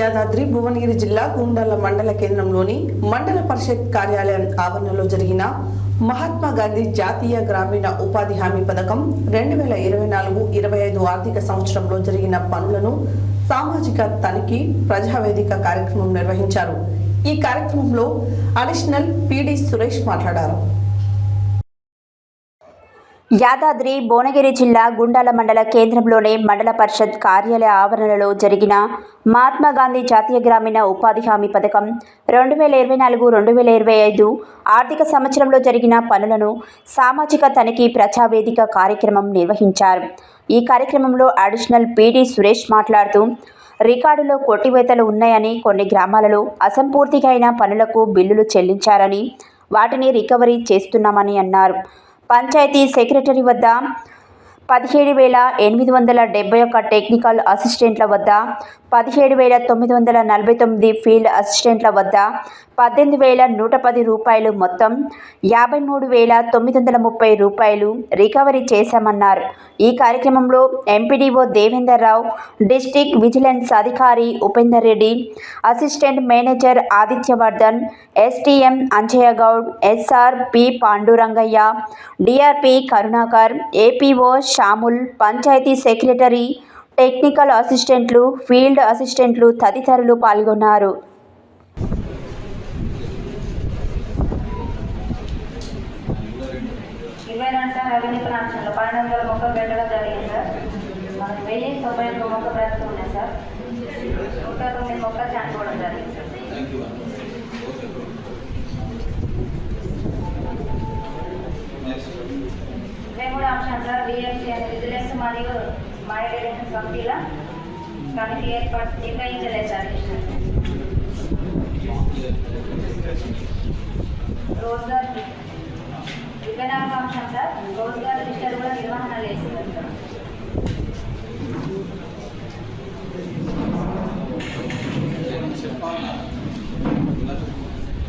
యాదాద్రి భువనగిరి జిల్లా గుండాల మండల కేంద్రంలోని మండల పరిషత్ కార్యాలయం ఆవరణలో జరిగిన మహాత్మా గాంధీ జాతీయ గ్రామీణ ఉపాధి హామీ పథకం రెండు వేల ఇరవై నాలుగు ఇరవై ఐదు ఆర్థిక సంవత్సరంలో జరిగిన పనులను సామాజిక తనిఖీ ప్రజావేదిక కార్యక్రమం నిర్వహించారు. ఈ కార్యక్రమంలో అడిషనల్ పిడి సురేష్ మాట్లాడారు. యాదాద్రి భువనగిరి జిల్లా గుండాల మండల కేంద్రంలోని మండల పరిషత్ కార్యాలయ ఆవరణలో జరిగిన మహాత్మా గాంధీ జాతీయ గ్రామీణ ఉపాధి హామీ పథకం రెండు వేల ఇరవై నాలుగు రెండు వేల ఇరవై ఐదు ఆర్థిక సంవత్సరంలో జరిగిన పనులను సామాజిక తనిఖీ ప్రజావేదిక కార్యక్రమం నిర్వహించారు. ఈ కార్యక్రమంలో అడిషనల్ పీడీ సురేష్ మాట్లాడుతూ రికార్డులో కొట్టివేతలు ఉన్నాయని కొన్ని గ్రామాలలో అసంపూర్తిగా అయిన పనులకు బిల్లులు చెల్లించారని వాటిని రికవరీ చేస్తున్నామని అన్నారు. పంచాయతీ సెక్రటరీ వద్ద పదిహేడు వేల ఎనిమిది వందల డెబ్బై ఒక్క టెక్నికల్ అసిస్టెంట్ల వద్ద పదిహేడు వేల తొమ్మిది వందల నలభై తొమ్మిది ఫీల్డ్ అసిస్టెంట్ల వద్ద పద్దెనిమిది వేల నూట పది రూపాయలు మొత్తం యాభై మూడు వేల తొమ్మిది వందల ముప్పై రూపాయలు రికవరీ చేశామన్నారు. ఈ కార్యక్రమంలో MPDO Devender Rao district vigilance అధికారి Upender Reddy assistant manager Adityavardhan STM Anjaiah Goud SR P Pandurangaiah DRP Karunakar APO Samuel panchayat secretary technical అసిస్టెంట్లు ఫీల్డ్ అసిస్టెంట్లు తదితరులు పాల్గొన్నారు. ఇరవై రెండు సార్ రెవెన్యూ ప్రాంతంలో పన్నెండు వందల మొక్కలు పెట్టడం జరిగింది సార్. మనకు వెయ్యి తొంభై ఒక్క మొక్క బ్రతుకున్నాయి సార్. నూట తొమ్మిది మొక్కలు చనిపోవడం జరిగింది సార్. ఇరవై మూడు బిఎంసీ అనే విజిలెన్స్ మరియు మైగ్రేషన్ కమిటీల కమిటీ ఏర్పాటు నిర్ణయించలేదు సార్ రోజ్గార్ ఇరవై అంశం సార్ రోజుగారు రిజిస్టర్ కూడా నిర్వహణ లేదు సార్.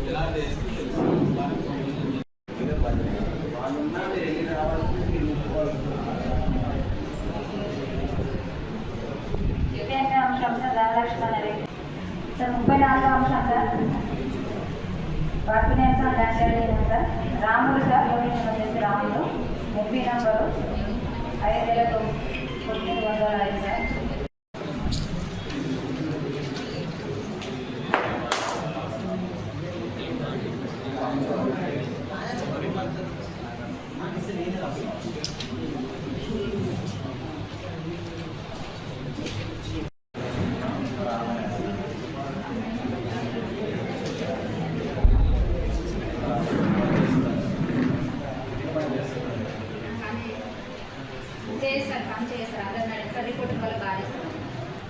ఎలా చేస్తే తెలుసు వాళ్ళు ఉన్నా మీరు ఇరవై రావాలి. అంశం సార్ ధనలక్ష్మణ రెడ్డి సార్ ముప్పై నాలుగు అంశం సార్ వాటి sir doctor sir Ramudu sir location వచ్చేసి రాముడు ముప్పై నంబరు ఐదు వేల తొమ్మిది వందల ఐదు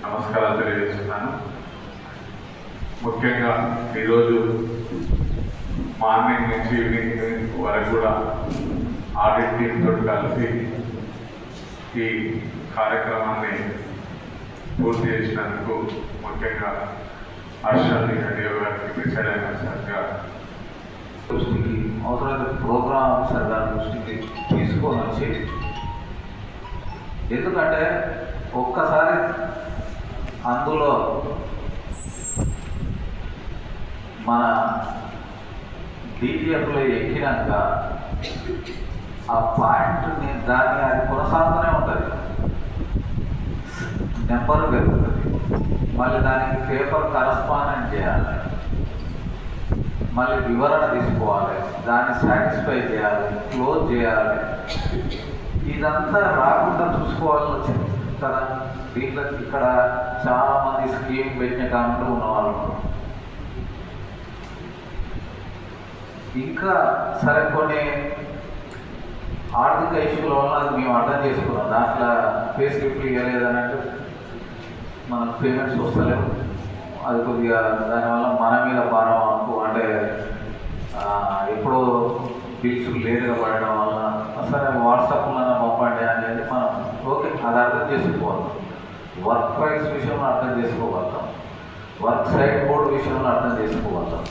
నమస్కారాలు తెలియజేస్తున్నాను. ముఖ్యంగా ఈరోజు మార్నింగ్ నుంచి ఈవినింగ్ వరకు కూడా ఆడిట్ టీంతో కలిసి ఈ కార్యక్రమాన్ని పూర్తి చేసినందుకు ముఖ్యంగా హర్షాన్ని హరియో గారికి ప్రిసైడ్ అయిన సార్గా దృష్టికి అవసరమైన ప్రోగ్రామ్ ఆఫీసర్ దృష్టికి తీసుకొని వచ్చి ఎందుకంటే ఒక్కసారి అందులో మన డిటిఎఫ్లో ఎక్కినాక ఆ పాయింట్ని దాన్ని అది కొనసాగుతూనే ఉంటుంది. నెంబర్ పెరుగుతుంది. మళ్ళీ దానికి పేపర్ కరస్పాండెంట్ చేయాలి. మళ్ళీ వివరణ తీసుకోవాలి. దాన్ని సాటిస్ఫై చేయాలి. క్లోజ్ చేయాలి. ఇదంతా రాకుండా చూసుకోవాల్సి వచ్చింది. కదా? దీంట్లో ఇక్కడ చాలా మంది స్కీమ్ పెట్టిన కాలంలో ఉన్నవాళ్ళు. ఇంకా సరే కొన్ని ఆర్థిక ఇష్యూల వల్ల అది మేము అర్థం చేసుకున్నాం. దాంట్లో పే స్లిప్లు ఇవ్వలేదన్నట్టు మనకు పేమెంట్స్ వస్తలేవు. అది కొద్దిగా దానివల్ల మన మీద భారం అనుకో అంటే ఎప్పుడో బిల్స్ లేటుగా పడడం వల్ల సరే వాట్సాప్లో పంపండి అనేది మనం ఓకే అది అర్థం చేసుకోవాలి వర్క్ ప్రైస్ విషయంలో అర్థం చేసుకోగలుగుతాం. వర్క్ సైడ్ బోర్డు విషయంలో అర్థం చేసుకోగలుగుతాం.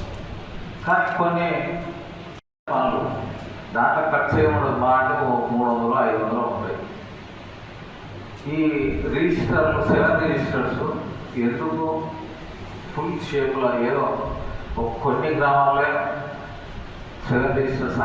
కానీ కొన్ని పనులు దాంట్లో ఖర్చు ఏముండదు మా అంటే మూడు వందలు ఐదు వందలు ఉంటాయి. ఈ రిజిస్టర్లు సెవెన్ రిజిస్టర్స్ ఎందుకు ఫుల్ షేప్లో ఏదో ఒక కొన్ని గ్రామాల్లో సెవెన్ రిజిస్టర్స్